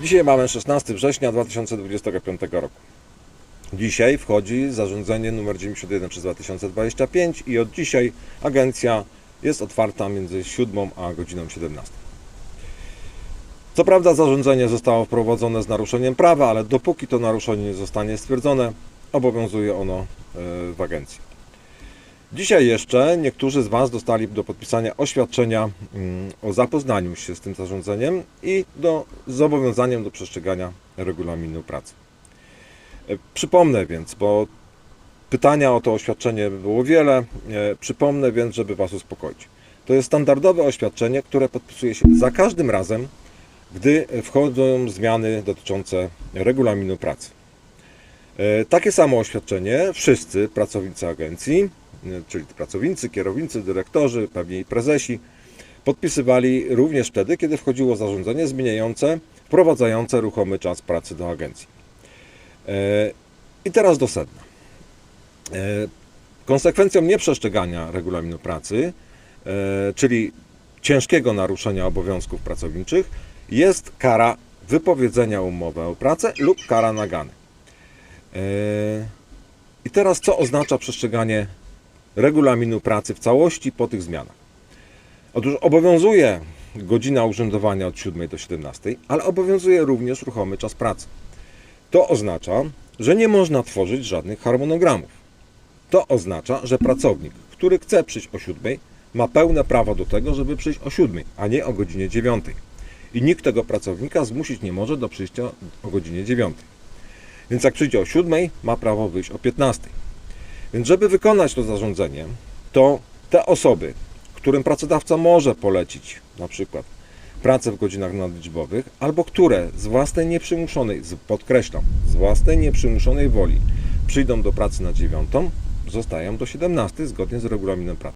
Dzisiaj mamy 16 września 2025 roku. Dzisiaj wchodzi zarządzenie numer 91 przez 2025 i od dzisiaj agencja jest otwarta między 7 a godziną 17. Co prawda zarządzenie zostało wprowadzone z naruszeniem prawa, ale dopóki to naruszenie nie zostanie stwierdzone, obowiązuje ono e, w agencji. Dzisiaj jeszcze niektórzy z Was dostali do podpisania oświadczenia mm, o zapoznaniu się z tym zarządzeniem i do, zobowiązaniem do przestrzegania regulaminu pracy. E, Przypomnę więc, bo pytania o to oświadczenie było wiele, e, przypomnę więc, żeby Was uspokoić. To jest standardowe oświadczenie, które podpisuje się za każdym razem, gdy wchodzą zmiany dotyczące regulaminu pracy. E, Takie samo oświadczenie wszyscy pracownicy agencji, czyli pracownicy, kierownicy, dyrektorzy, pewnie prezesi, podpisywali również wtedy, kiedy wchodziło zarządzenie zmieniające, wprowadzające ruchomy czas pracy do agencji. E, I teraz do sedna. E, Konsekwencją nieprzestrzegania regulaminu pracy, e, czyli ciężkiego naruszenia obowiązków pracowniczych, jest kara wypowiedzenia umowy o pracę lub kara nagany. E, I teraz co oznacza przestrzeganie regulaminu pracy w całości po tych zmianach? Otóż obowiązuje godzina urzędowania od 7 do 17, ale obowiązuje również ruchomy czas pracy. To oznacza, że nie można tworzyć żadnych harmonogramów. To oznacza, że pracownik, który chce przyjść o 7, ma pełne prawo do tego, żeby przyjść o 7, a nie o godzinie 9. I nikt tego pracownika zmusić nie może do przyjścia o godzinie 9. Więc jak przyjdzie o 7, ma prawo wyjść o 15. Więc żeby wykonać to zarządzenie, to te osoby, którym pracodawca może polecić na przykład pracę w godzinach nadliczbowych, albo które z własnej nieprzymuszonej, podkreślam, z własnej nieprzymuszonej woli przyjdą do pracy na 9, zostają do 17 zgodnie z regulaminem pracy.